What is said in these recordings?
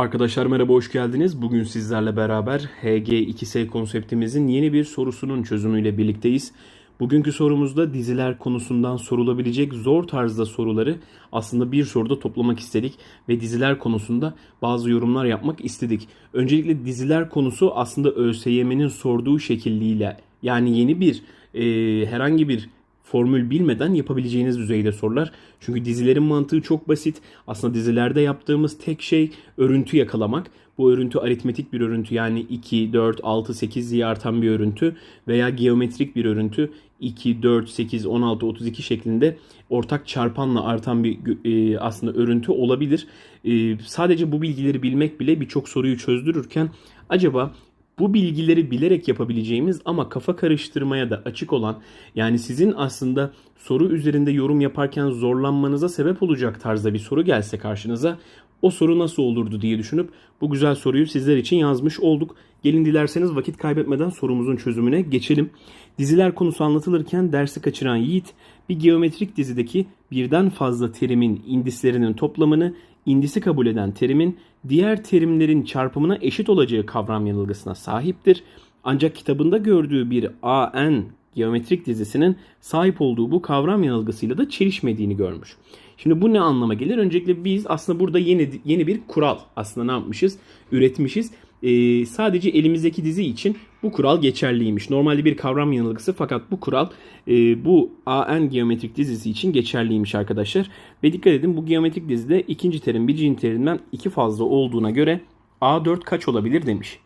Arkadaşlar merhaba hoş geldiniz. Bugün sizlerle beraber HG2S konseptimizin yeni bir sorusunun çözümüyle birlikteyiz. Bugünkü sorumuzda diziler konusundan sorulabilecek zor tarzda soruları aslında bir soruda toplamak istedik ve diziler konusunda bazı yorumlar yapmak istedik. Öncelikle diziler konusu aslında ÖSYM'nin sorduğu şekilliyle yani yeni bir e, herhangi bir formül bilmeden yapabileceğiniz düzeyde sorular. Çünkü dizilerin mantığı çok basit. Aslında dizilerde yaptığımız tek şey örüntü yakalamak. Bu örüntü aritmetik bir örüntü yani 2, 4, 6, 8 diye artan bir örüntü veya geometrik bir örüntü 2, 4, 8, 16, 32 şeklinde ortak çarpanla artan bir e, aslında örüntü olabilir. E, sadece bu bilgileri bilmek bile birçok soruyu çözdürürken acaba bu bilgileri bilerek yapabileceğimiz ama kafa karıştırmaya da açık olan yani sizin aslında soru üzerinde yorum yaparken zorlanmanıza sebep olacak tarzda bir soru gelse karşınıza o soru nasıl olurdu diye düşünüp bu güzel soruyu sizler için yazmış olduk. Gelin dilerseniz vakit kaybetmeden sorumuzun çözümüne geçelim. Diziler konusu anlatılırken dersi kaçıran Yiğit bir geometrik dizideki birden fazla terimin indislerinin toplamını indisi kabul eden terimin diğer terimlerin çarpımına eşit olacağı kavram yanılgısına sahiptir. Ancak kitabında gördüğü bir AN geometrik dizisinin sahip olduğu bu kavram yanılgısıyla da çelişmediğini görmüş. Şimdi bu ne anlama gelir? Öncelikle biz aslında burada yeni yeni bir kural aslında ne yapmışız? Üretmişiz. Ee, sadece elimizdeki dizi için bu kural geçerliymiş. Normalde bir kavram yanılgısı fakat bu kural e, bu AN geometrik dizisi için geçerliymiş arkadaşlar. Ve dikkat edin bu geometrik dizide ikinci terim birinci terimden iki fazla olduğuna göre A4 kaç olabilir demiş.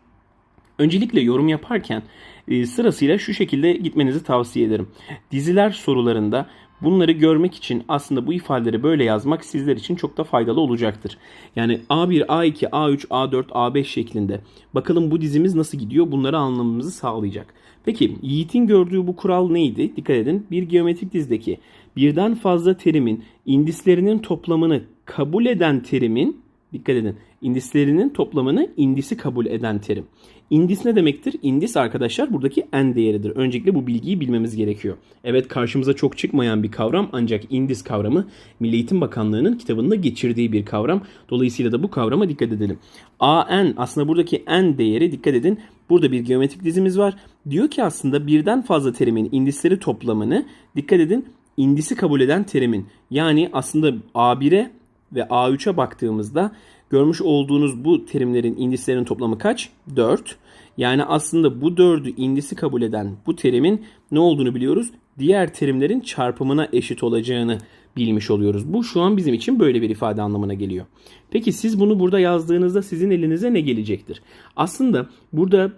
Öncelikle yorum yaparken e, sırasıyla şu şekilde gitmenizi tavsiye ederim. Diziler sorularında bunları görmek için aslında bu ifadeleri böyle yazmak sizler için çok da faydalı olacaktır. Yani A1, A2, A3, A4, A5 şeklinde. Bakalım bu dizimiz nasıl gidiyor bunları anlamamızı sağlayacak. Peki Yiğit'in gördüğü bu kural neydi? Dikkat edin bir geometrik dizdeki birden fazla terimin indislerinin toplamını kabul eden terimin dikkat edin indislerinin toplamını indisi kabul eden terim. İndis ne demektir? İndis arkadaşlar buradaki n değeridir. Öncelikle bu bilgiyi bilmemiz gerekiyor. Evet karşımıza çok çıkmayan bir kavram ancak indis kavramı Milli Eğitim Bakanlığı'nın kitabında geçirdiği bir kavram. Dolayısıyla da bu kavrama dikkat edelim. AN aslında buradaki n değeri dikkat edin. Burada bir geometrik dizimiz var. Diyor ki aslında birden fazla terimin indisleri toplamını dikkat edin indisi kabul eden terimin yani aslında A1'e ve A3'e baktığımızda görmüş olduğunuz bu terimlerin indislerinin toplamı kaç? 4. Yani aslında bu 4'ü indisi kabul eden bu terimin ne olduğunu biliyoruz? Diğer terimlerin çarpımına eşit olacağını bilmiş oluyoruz. Bu şu an bizim için böyle bir ifade anlamına geliyor. Peki siz bunu burada yazdığınızda sizin elinize ne gelecektir? Aslında burada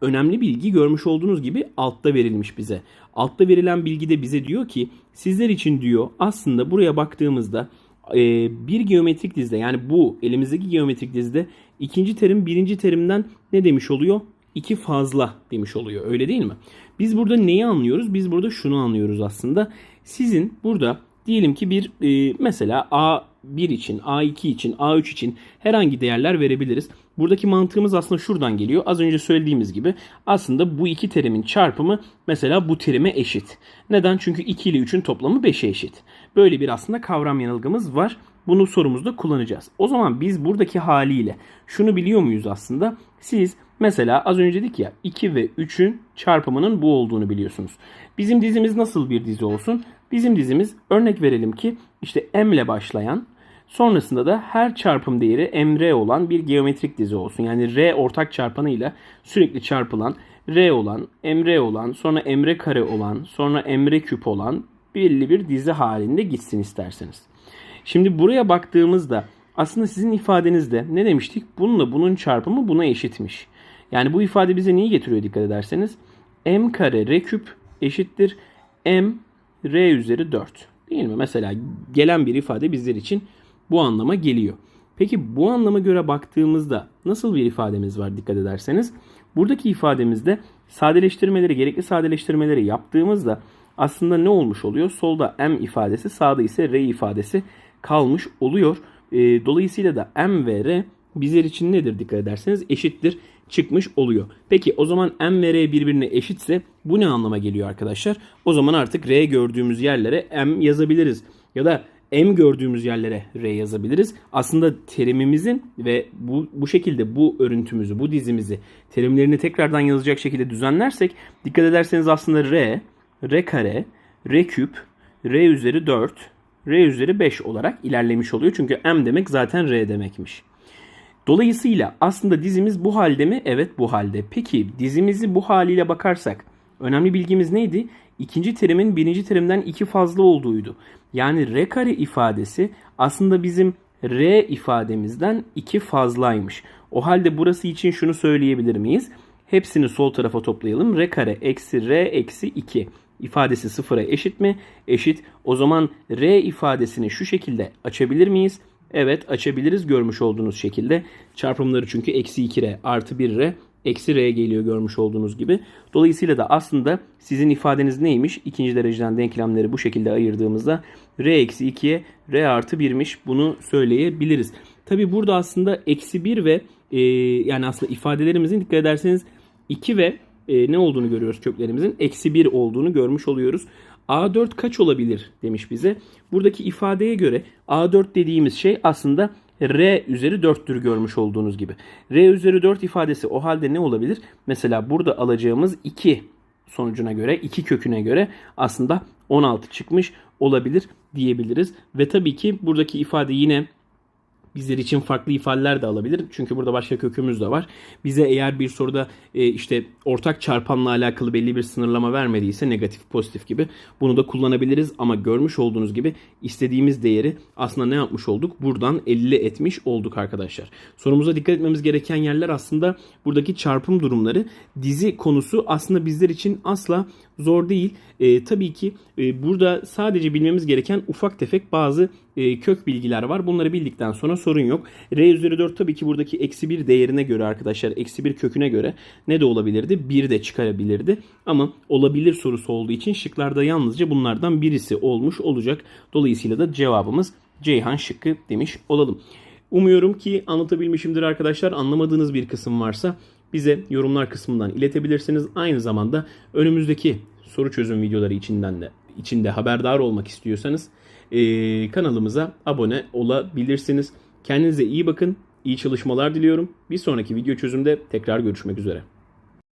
önemli bilgi görmüş olduğunuz gibi altta verilmiş bize. Altta verilen bilgi de bize diyor ki sizler için diyor aslında buraya baktığımızda bir geometrik dizide yani bu elimizdeki geometrik dizide ikinci terim birinci terimden ne demiş oluyor? İki fazla demiş oluyor öyle değil mi? Biz burada neyi anlıyoruz? Biz burada şunu anlıyoruz aslında. Sizin burada diyelim ki bir e, mesela A1 için, A2 için, A3 için herhangi değerler verebiliriz. Buradaki mantığımız aslında şuradan geliyor. Az önce söylediğimiz gibi aslında bu iki terimin çarpımı mesela bu terime eşit. Neden? Çünkü 2 ile 3'ün toplamı 5'e eşit. Böyle bir aslında kavram yanılgımız var. Bunu sorumuzda kullanacağız. O zaman biz buradaki haliyle şunu biliyor muyuz aslında? Siz mesela az önce dedik ya 2 ve 3'ün çarpımının bu olduğunu biliyorsunuz. Bizim dizimiz nasıl bir dizi olsun? Bizim dizimiz örnek verelim ki işte M ile başlayan Sonrasında da her çarpım değeri emre olan bir geometrik dizi olsun. Yani r ortak çarpanıyla sürekli çarpılan r olan, emre olan, sonra emre kare olan, sonra emre küp olan belli bir dizi halinde gitsin isterseniz. Şimdi buraya baktığımızda aslında sizin ifadenizde ne demiştik? Bununla bunun çarpımı buna eşitmiş. Yani bu ifade bize neyi getiriyor dikkat ederseniz? m kare r küp eşittir m r üzeri 4. Değil mi? Mesela gelen bir ifade bizler için bu anlama geliyor. Peki bu anlama göre baktığımızda nasıl bir ifademiz var dikkat ederseniz? Buradaki ifademizde sadeleştirmeleri, gerekli sadeleştirmeleri yaptığımızda aslında ne olmuş oluyor? Solda m ifadesi, sağda ise r ifadesi kalmış oluyor. E, dolayısıyla da m ve r bizler için nedir dikkat ederseniz eşittir çıkmış oluyor. Peki o zaman m ve r birbirine eşitse bu ne anlama geliyor arkadaşlar? O zaman artık r gördüğümüz yerlere m yazabiliriz. Ya da M gördüğümüz yerlere R yazabiliriz. Aslında terimimizin ve bu, bu şekilde bu örüntümüzü, bu dizimizi terimlerini tekrardan yazacak şekilde düzenlersek dikkat ederseniz aslında R, R kare, R küp, R üzeri 4, R üzeri 5 olarak ilerlemiş oluyor. Çünkü M demek zaten R demekmiş. Dolayısıyla aslında dizimiz bu halde mi? Evet bu halde. Peki dizimizi bu haliyle bakarsak önemli bilgimiz neydi? İkinci terimin birinci terimden iki fazla olduğuydu. Yani r kare ifadesi aslında bizim r ifademizden iki fazlaymış. O halde burası için şunu söyleyebilir miyiz? Hepsini sol tarafa toplayalım. r kare eksi r eksi 2 ifadesi sıfıra eşit mi? Eşit. O zaman r ifadesini şu şekilde açabilir miyiz? Evet açabiliriz görmüş olduğunuz şekilde. Çarpımları çünkü eksi 2r artı 1r eksi r geliyor görmüş olduğunuz gibi. Dolayısıyla da aslında sizin ifadeniz neymiş? İkinci dereceden denklemleri bu şekilde ayırdığımızda r eksi 2'ye r artı 1'miş bunu söyleyebiliriz. Tabi burada aslında eksi 1 ve e, yani aslında ifadelerimizin dikkat ederseniz 2 ve e, ne olduğunu görüyoruz köklerimizin? Eksi 1 olduğunu görmüş oluyoruz. A4 kaç olabilir demiş bize. Buradaki ifadeye göre A4 dediğimiz şey aslında R üzeri 4'tür görmüş olduğunuz gibi. R üzeri 4 ifadesi o halde ne olabilir? Mesela burada alacağımız 2 sonucuna göre 2 köküne göre aslında 16 çıkmış olabilir diyebiliriz. Ve tabii ki buradaki ifade yine bizler için farklı ifadeler de alabilir. Çünkü burada başka kökümüz de var. Bize eğer bir soruda e, işte ortak çarpanla alakalı belli bir sınırlama vermediyse negatif pozitif gibi bunu da kullanabiliriz. Ama görmüş olduğunuz gibi istediğimiz değeri aslında ne yapmış olduk? Buradan 50 etmiş olduk arkadaşlar. Sorumuza dikkat etmemiz gereken yerler aslında buradaki çarpım durumları. Dizi konusu aslında bizler için asla zor değil. E, tabii ki e, burada sadece bilmemiz gereken ufak tefek bazı e, kök bilgiler var. Bunları bildikten sonra sorun yok. R üzeri 4 tabii ki buradaki eksi 1 değerine göre arkadaşlar eksi 1 köküne göre ne de olabilirdi? 1 de çıkarabilirdi. Ama olabilir sorusu olduğu için şıklarda yalnızca bunlardan birisi olmuş olacak. Dolayısıyla da cevabımız Ceyhan şıkkı demiş olalım. Umuyorum ki anlatabilmişimdir arkadaşlar. Anlamadığınız bir kısım varsa bize yorumlar kısmından iletebilirsiniz. Aynı zamanda önümüzdeki soru çözüm videoları içinden de içinde haberdar olmak istiyorsanız e, kanalımıza abone olabilirsiniz. Kendinize iyi bakın. İyi çalışmalar diliyorum. Bir sonraki video çözümde tekrar görüşmek üzere.